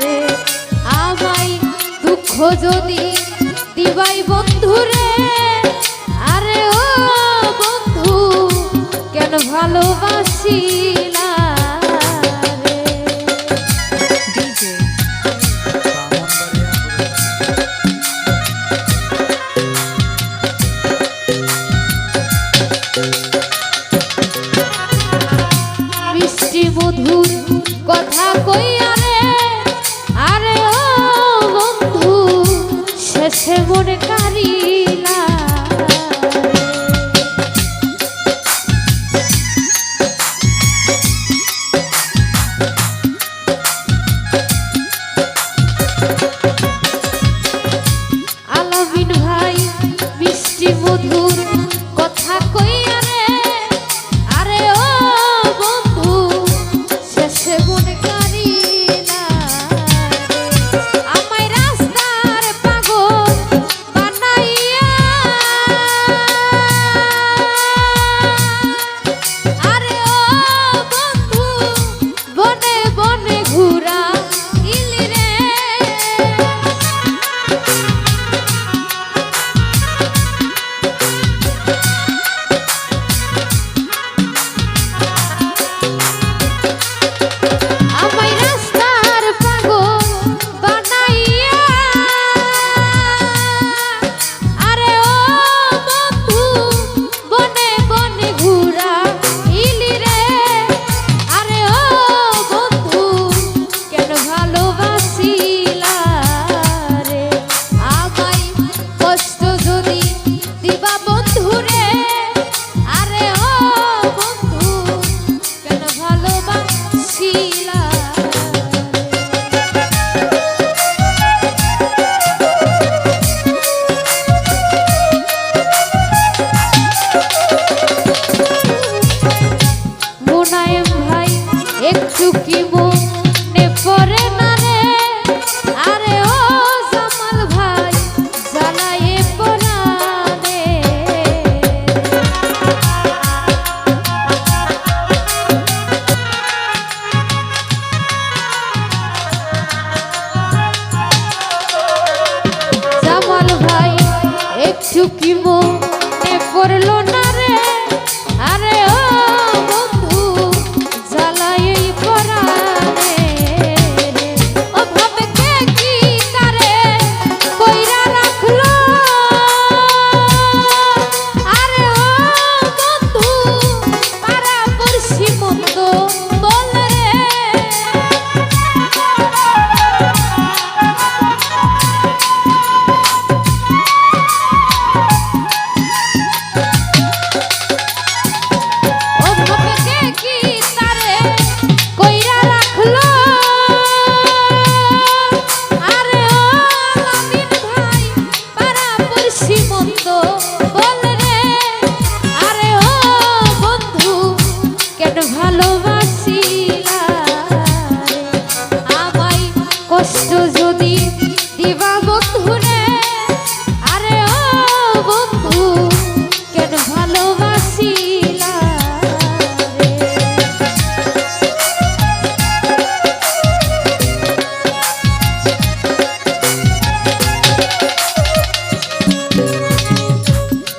রে। আমায় দুঃখ দিবাই আরে বন্ধু কেন ভালোবাসি por. Hello.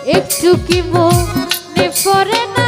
একটু কি মনে পড়ে না?